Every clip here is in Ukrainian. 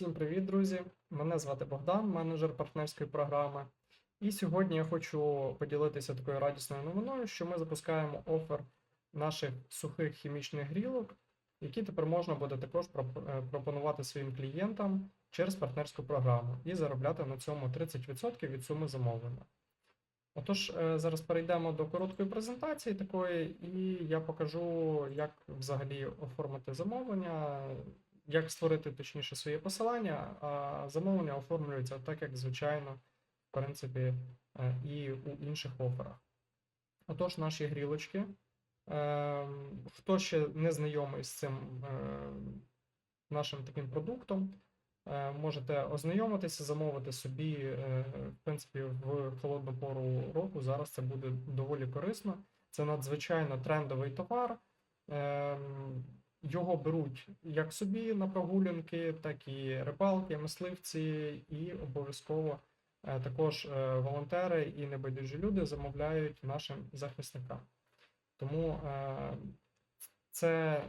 Всім привіт, друзі! Мене звати Богдан, менеджер партнерської програми. І сьогодні я хочу поділитися такою радісною новиною, що ми запускаємо офер наших сухих хімічних грілок, які тепер можна буде також е, пропонувати своїм клієнтам через партнерську програму і заробляти на цьому 30% від суми замовлення. Отож, е, зараз перейдемо до короткої презентації такої, і я покажу, як взагалі оформити замовлення, як створити точніше своє посилання, а замовлення оформлюється так, як звичайно, в принципі, е, і у інших оферах. Отож, наші грілочки. Ем, Хто ще не знайомий з цим ем, нашим таким продуктом, е, можете ознайомитися, замовити собі, е, в принципі, в холодну пору року. Зараз це буде доволі корисно. Це надзвичайно трендовий товар. Його беруть як собі на прогулянки, так і рибалки, мисливці, і обов'язково е, також е, волонтери і небайдужі люди замовляють нашим захисникам. Тому е, це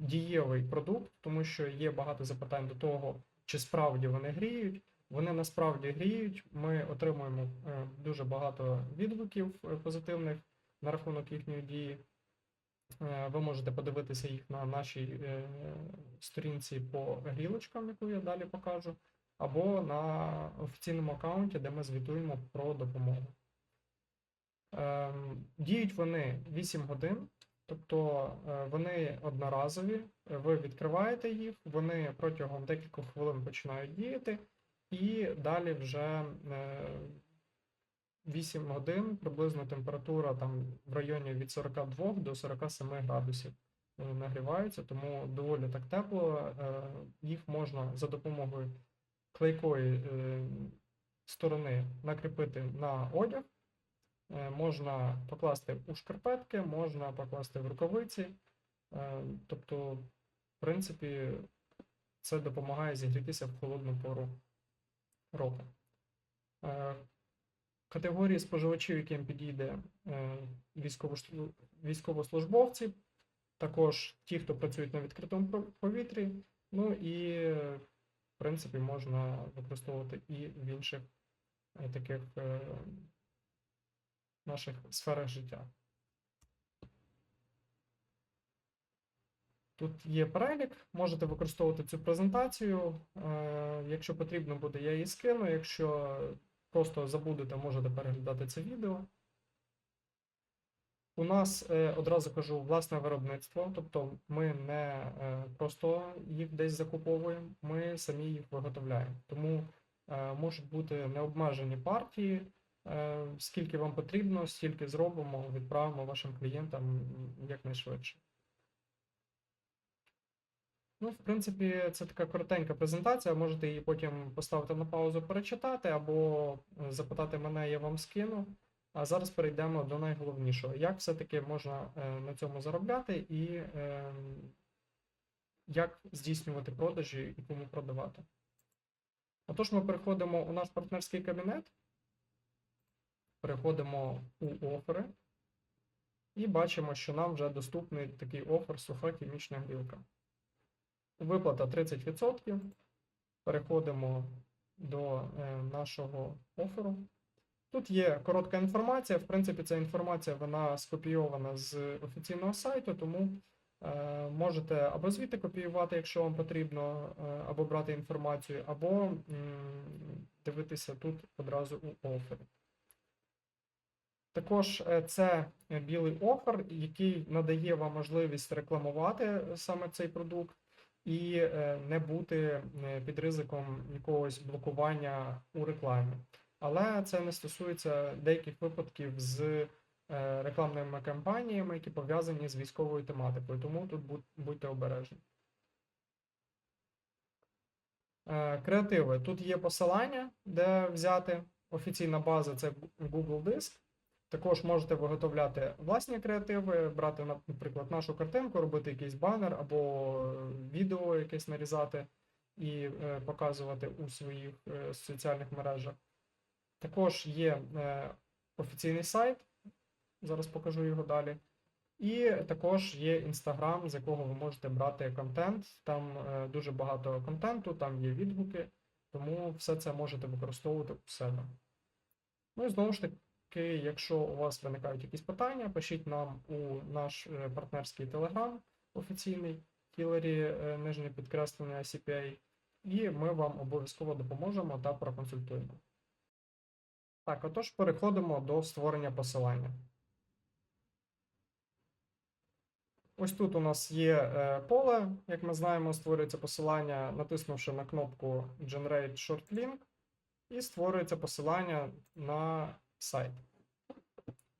дієвий продукт, тому що є багато запитань до того, чи справді вони гріють. Вони насправді гріють. Ми отримуємо дуже багато відгуків позитивних на рахунок їхньої дії. Е, Ви можете подивитися їх на нашій е, сторінці по грілочкам, яку я далі покажу, або на офіційному аккаунті, де ми звітуємо про допомогу. Ем, Діють вони 8 годин, тобто е, вони одноразові, ви відкриваєте їх, вони протягом декількох хвилин починають діяти, і далі вже 8 годин приблизно температура там в районі від 42 до 47 градусів нагріваються, тому доволі так тепло. Е, Їх можна за допомогою клейкої е, сторони накріпити на одяг. Е, Можна покласти у шкарпетки, можна покласти в рукавиці. Тобто, в принципі, це допомагає зігрітися в холодну пору року. Категорії споживачів, яким підійде е, військовослужбовці, також ті, хто працюють на відкритому повітрі, ну і, в принципі, можна використовувати і в інших е, таких е, наших сферах життя. Тут є перелік, можете використовувати цю презентацію. Якщо потрібно буде, я її скину. Якщо просто забудете, можете переглядати це відео. У нас е, одразу кажу власне виробництво, тобто ми не е, просто їх десь закуповуємо, ми самі їх виготовляємо. Тому е, можуть бути необмежені партії. Скільки вам потрібно, стільки зробимо, відправимо вашим клієнтам якнайшвидше. Ну, в принципі, це така коротенька презентація. Можете її потім поставити на паузу, перечитати, або е, запитати мене, я вам скину. А зараз перейдемо до найголовнішого. Як все-таки можна е, на цьому заробляти і е, як здійснювати продажі і кому продавати. Отож, ми переходимо у наш партнерський кабінет, переходимо у офери і бачимо, що нам вже доступний такий офер суха хімічна грілка. Виплата 30%. Переходимо до е, нашого оферу. Тут є коротка інформація. В принципі, ця інформація вона скопійована з офіційного сайту, тому е, можете або звідти копіювати, якщо вам потрібно, е, або брати інформацію, або дивитися тут одразу у офері. Також це білий офер, який надає вам можливість рекламувати саме цей продукт і е, не бути е, під ризиком якогось блокування у рекламі. Але це не стосується деяких випадків з е, рекламними кампаніями, які пов'язані з військовою тематикою, тому тут будьте обережні. Креативи. Тут є посилання, де взяти. Офіційна база це Google Диск. Також можете виготовляти власні креативи, брати, наприклад, нашу картинку, робити якийсь банер або відео якесь нарізати і е, показувати у своїх е, соціальних мережах. Також є е, офіційний сайт, зараз покажу його далі. І також є Instagram, з якого ви можете брати контент. Там е, дуже багато контенту, там є відгуки, тому все це можете використовувати у себе. Ну і знову ж таки, якщо у вас виникають якісь питання, пишіть нам у наш е, партнерський телеграм офіційний Hillary, е, нижнє підкреслення CPA, і ми вам обов'язково допоможемо та проконсультуємо. Так, отож переходимо до створення посилання. Ось тут у нас є е, поле, як ми знаємо, створюється посилання, натиснувши на кнопку Generate Short Link, і створюється посилання на сайт.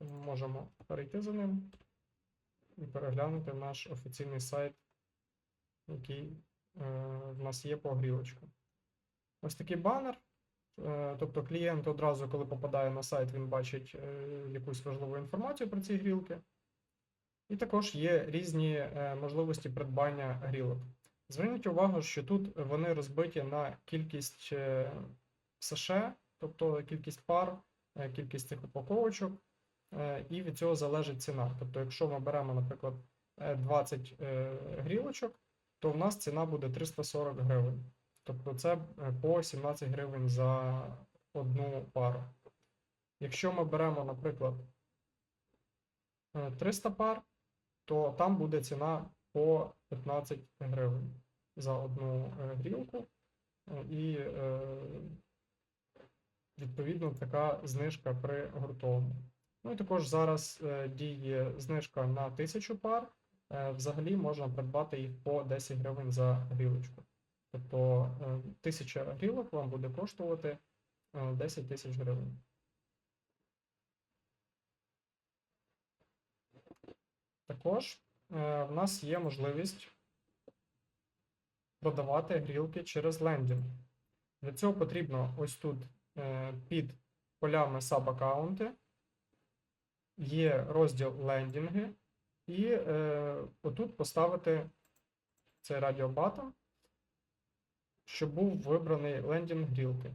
Можемо перейти за ним і переглянути наш офіційний сайт, який е, в нас є по грілочку. Ось такий банер. Е, Тобто клієнт одразу, коли попадає на сайт, він бачить е, якусь важливу інформацію про ці грілки. І також є різні можливості придбання грілок. Зверніть увагу, що тут вони розбиті на кількість США, тобто кількість пар, кількість цих упаковочок, е, і від цього залежить ціна. Тобто, якщо ми беремо, наприклад, е, 20 е, грілочок, то в нас ціна буде 340 гривень. Тобто це е, по 17 гривень за одну пару. Якщо ми беремо, наприклад, е, 300 пар, то там буде ціна по 15 гривень за одну е, грілку. Е, І е, відповідно така знижка при гуртовому. Ну і також зараз е, діє знижка на 1000 пар. Е, Взагалі можна придбати їх по 10 гривень за грілочку. Тобто е, 1000 грілок вам буде коштувати е, 10 тисяч гривень. Також е, в нас є можливість продавати грілки через лендінг. Для цього потрібно ось тут е, під полями саб-аккаунти є розділ лендінги, і е, отут поставити цей радіобатон, щоб був вибраний лендінг грілки.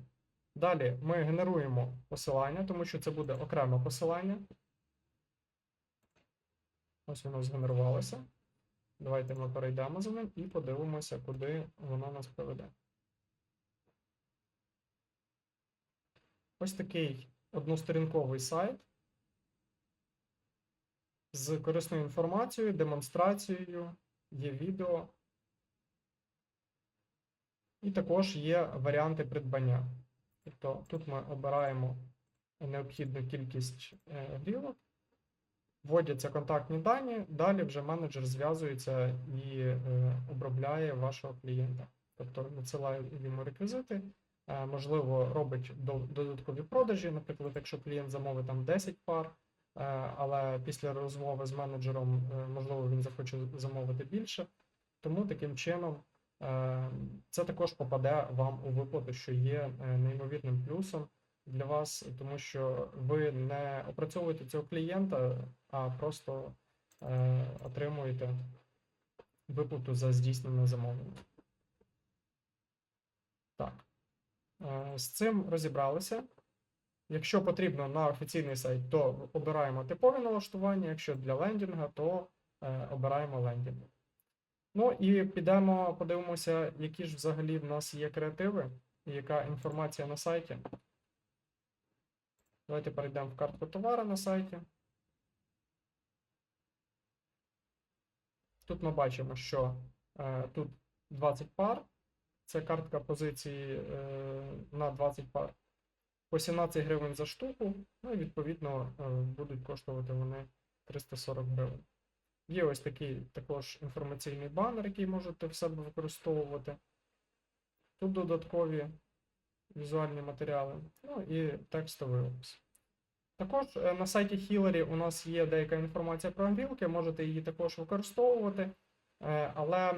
Далі ми генеруємо посилання, тому що це буде окреме посилання. Ось воно згенерувалося. Давайте ми перейдемо за ним і подивимося, куди воно нас приведе. Ось такий односторінковий сайт з корисною інформацією, демонстрацією, є відео. І також є варіанти придбання. Тобто тут ми обираємо необхідну кількість е, грілок, вводяться контактні дані, далі вже менеджер зв'язується і е, обробляє вашого клієнта. Тобто надсилає йому реквізити, можливо, робить додаткові продажі, наприклад, якщо клієнт замовить там 10 пар, е, але після розмови з менеджером, е, можливо, він захоче замовити більше. Тому таким чином е, це також попаде вам у виплату, що є е, неймовірним плюсом для вас, тому що ви не опрацьовуєте цього клієнта, а просто е, отримуєте виплату за здійснене замовлення. Так. Е, з цим розібралися. Якщо потрібно на офіційний сайт, то обираємо типові налаштування. Якщо для лендінга, то е, обираємо лендінг. Ну і підемо, подивимося, які ж взагалі в нас є креативи і яка інформація на сайті. Давайте перейдемо в картку товару на сайті. Тут ми бачимо, що е, тут 20 пар. Це картка позиції е, на 20 пар. По 17 гривень за штуку. Ну і відповідно е, будуть коштувати вони 340 гривень. Є ось такий також інформаційний банер, який можете в себе використовувати. Тут додаткові візуальні матеріали, ну і текстовий опис. Також е, на сайті Hillary у нас є деяка інформація про грілки, можете її також використовувати. Але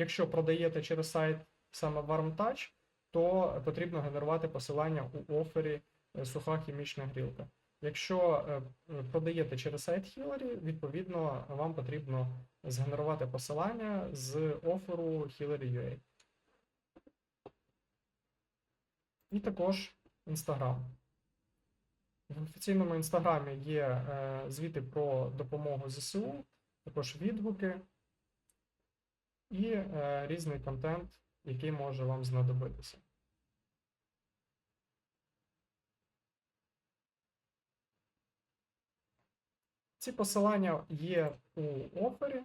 якщо продаєте через сайт саме WarmTouch, то потрібно генерувати посилання у офері е, суха хімічна грілка. Якщо е, е, продаєте через сайт Hillary, відповідно вам потрібно згенерувати посилання з оферу Hillary.ua. І також Instagram. В офіційному інстаграмі є звіти про допомогу ЗСУ, також відгуки і е, різний контент, який може вам знадобитися. Ці посилання є у офері,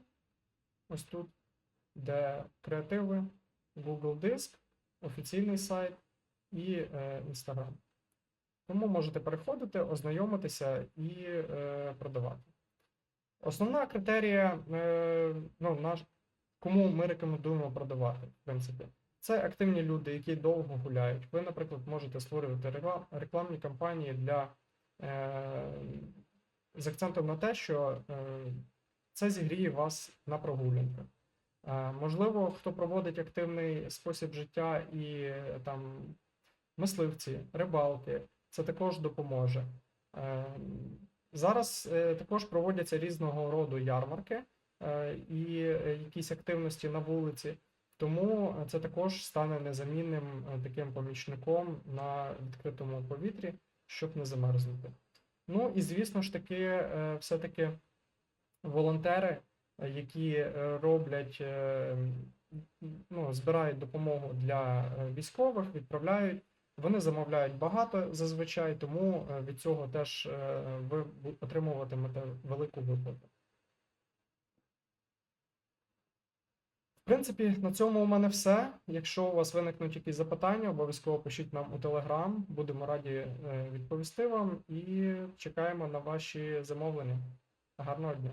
ось тут, де креативи, Google Диск, офіційний сайт і е, Instagram. Тому можете переходити, ознайомитися і е, продавати. Основна критерія, е, ну, наш, кому ми рекомендуємо продавати, в принципі, це активні люди, які довго гуляють. Ви, наприклад, можете створювати рекламні кампанії для, е, з акцентом на те, що е, це зігріє вас на прогулянках. Е, Можливо, хто проводить активний спосіб життя і е, там мисливці, рибалки, це також допоможе. Е, Зараз е, також проводяться різного роду ярмарки і е, якісь активності на вулиці, тому це також стане незамінним е, таким помічником на відкритому повітрі, щоб не замерзнути. Ну і звісно ж таки, е, все-таки волонтери, які роблять, ну, збирають допомогу для військових, відправляють. Вони замовляють багато зазвичай, тому від цього теж ви отримуватимете велику виплату. Принципі, на цьому у мене все. Якщо у вас виникнуть якісь запитання, обов'язково пишіть нам у Telegram. Будемо раді е, відповісти вам і чекаємо на ваші замовлення. Гарного дня!